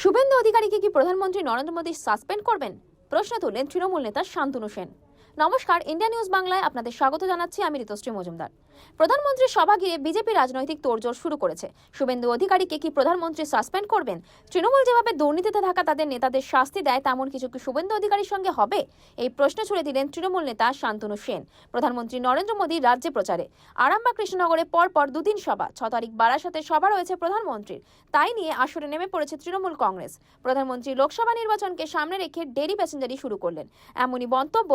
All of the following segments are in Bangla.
শুভেন্দু অধিকারীকে কি প্রধানমন্ত্রী নরেন্দ্র মোদী সাসপেন্ড করবেন? প্রশ্ন তুললেন তৃণমূল নেতা শান্তনু সেন। নমস্কার, ইন্ডিয়া নিউজ বাংলায় আপনাদের স্বাগত জানাচ্ছি আমি ঋতুশ্রী মজুমদার। প্রধানমন্ত্রীর সভা ঘিরে বিজেপি রাজনৈতিক তোড়জোড় শুরু করেছে। শুভেন্দু অধিকারীকে কি প্রধানমন্ত্রী সাসপেন্ড করবেন? তৃণমূল যেভাবে দুর্নীতিতে থাকা তাদের নেতাদের শাস্তি দেয়, তেমন কিছু কি শুভেন্দু অধিকারীর সঙ্গে হবে? এই প্রশ্ন ছুড়ে দিলেন তৃণমূল নেতা শান্তনু সেন। প্রধানমন্ত্রী নরেন্দ্র মোদী রাজ্যে প্রচারে। আরামবাগ কৃষ্ণনগরে পরপর দুদিন সভা। ছ তারিখ বারাসাতে সভা রয়েছে প্রধানমন্ত্রীর। তাই নিয়ে আসরে নেমে পড়েছে তৃণমূল কংগ্রেস। প্রধানমন্ত্রী লোকসভা নির্বাচনকে সামনে রেখে ডেরি প্যাসেঞ্জারি শুরু করলেন। এমনই মন্তব্য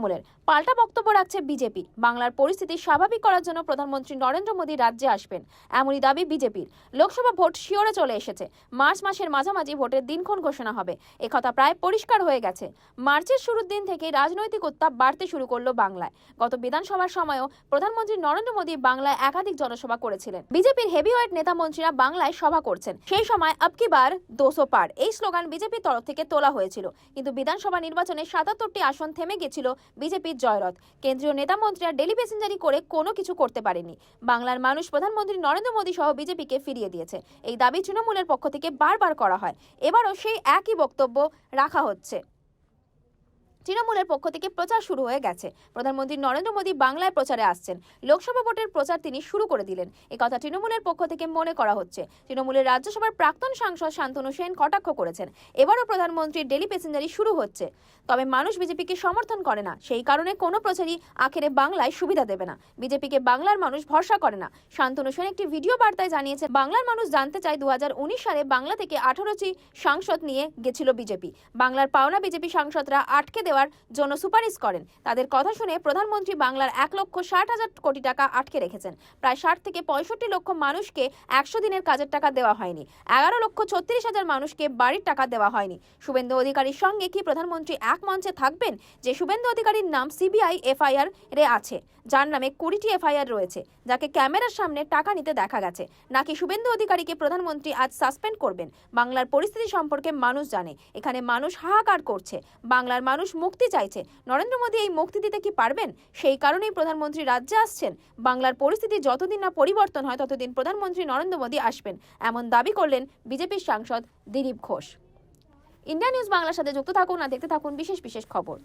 তৃণমূলের। পাল্টা বক্তব্য রাখছে বিজেপি। বাংলার পরিস্থিতি স্বাভাবিক করার জন্য প্রধানমন্ত্রী নরেন্দ্র মোদী রাজ্যে আসবেন। এমনই দাবি বিজেপির। লোকসভা ভোট শিওরে চলে এসেছে। মার্চ মাসের মাঝামাঝি ভোটের দিনক্ষণ ঘোষণা হবে। একথা প্রায় পরিষ্কার হয়ে গেছে। মার্চের শুরুর দিন থেকে রাজনৈতিক উত্তাপ বাড়তে শুরু করল বাংলায়। গত বিধানসভার সময়ও প্রধানমন্ত্রী নরেন্দ্র মোদী বাংলায় একাধিক জনসভা করেছিলেন। বিজেপির হেভিওয়েট নেতা মন্ত্রীরা বাংলায় সভা করছেন। সেই সময় আবকি বার? দোসো পার। এই স্লোগান বিজেপির তরফ থেকে তোলা হয়েছিল। কিন্তু বিধানসভা নির্বাচনে সাতাত্তরটি আসন থেমে গেছিল বিজেপির জয়রথ। কেন্দ্রীয় নেতা মন্ত্রীরা ডেলি প্যাসেঞ্জারি করে কোনো কিছু করতে পারেনি। বাংলার মানুষ প্রধানমন্ত্রী নরেন্দ্র মোদী সহ বিজেপিকে ফিরিয়ে দিয়েছে। এই দাবি তৃণমূলের পক্ষ থেকে বারবার করা হয়। এবারও সেই একই বক্তব্য রাখা হচ্ছে। তৃণমূলের পক্ষ থেকে প্রচার শুরু হয়ে গেছে। প্রধানমন্ত্রী নরেন্দ্র মোদী বাংলায় প্রচারে আসছেন। লোকসভা ভোটের প্রচার তিনি শুরু করে দিলেন। কথা তৃণমূলের পক্ষ থেকে মনে করা হচ্ছে। তৃণমূলের রাজ্যসভার প্রাক্তন সাংসদ শান্তনু সেন কটাক্ষ করেছেন। এবারও প্রধানমন্ত্রীর ডেলি প্যাসেঞ্জারি শুরু হচ্ছে। তবে মানুষ বিজেপিকে সমর্থন করে না। সেই কারণে কোনো প্রচারই আখেরে বাংলায় সুবিধা দেবে না। বিজেপিকে বাংলার মানুষ ভরসা করে না। শান্তনু সেন একটি ভিডিও বার্তায় জানিয়েছে বাংলার মানুষ জানতে চায় দু হাজার উনিশ সালে বাংলা থেকে আঠারোটি সাংসদ নিয়ে গেছিল বিজেপি। বাংলার পাওনা বিজেপি সাংসদরা আটকে দেওয়ার জন্য সুপারিশ করেন। তাদের কথা শুনে প্রধানমন্ত্রী বাংলার এক লক্ষ ষাট হাজার কোটি টাকা আটকে রেখেছেন। প্রায় ষাট থেকে পঁয়ষট্টি লক্ষ মানুষকে একশো দিনের কাজের টাকা দেওয়া হয়নি। এগারো লক্ষ ছত্রিশ হাজার মানুষকে বাড়ির টাকা দেওয়া হয়নি। শুভেন্দু অধিকারীর সঙ্গে কি প্রধানমন্ত্রী এক মঞ্চে থাকবেন? যে শুভেন্দু অধিকারীর নাম সিবিআই এফআইআর রে আছে। যার নামে কুড়িটি এফআইআর রয়েছে, যাকে ক্যামেরার সামনে টাকা নিতে দেখা গেছে। নাকি শুভেন্দু অধিকারীকে প্রধানমন্ত্রী আজ সাসপেন্ড করবেন? বাংলার পরিস্থিতি সম্পর্কে মানুষ জানে। এখানে মানুষ হাহাকার করছে। বাংলার মানুষ মুক্তি চাইছে। নরেন্দ্র মোদী এই মুক্তি দিতে কি পারবেন? সেই কারণেই প্রধানমন্ত্রী রাজ্যে আসছেন। বাংলার পরিস্থিতি যতদিন না পরিবর্তন হয়, ততদিন প্রধানমন্ত্রী নরেন্দ্র মোদী আসবেন, এমন দাবি করলেন বিজেপির সাংসদ দিলীপ ঘোষ। ইন্ডিয়া নিউজ বাংলার সাথে যুক্ত থাকুন না দেখতে থাকুন বিশেষ বিশেষ খবর।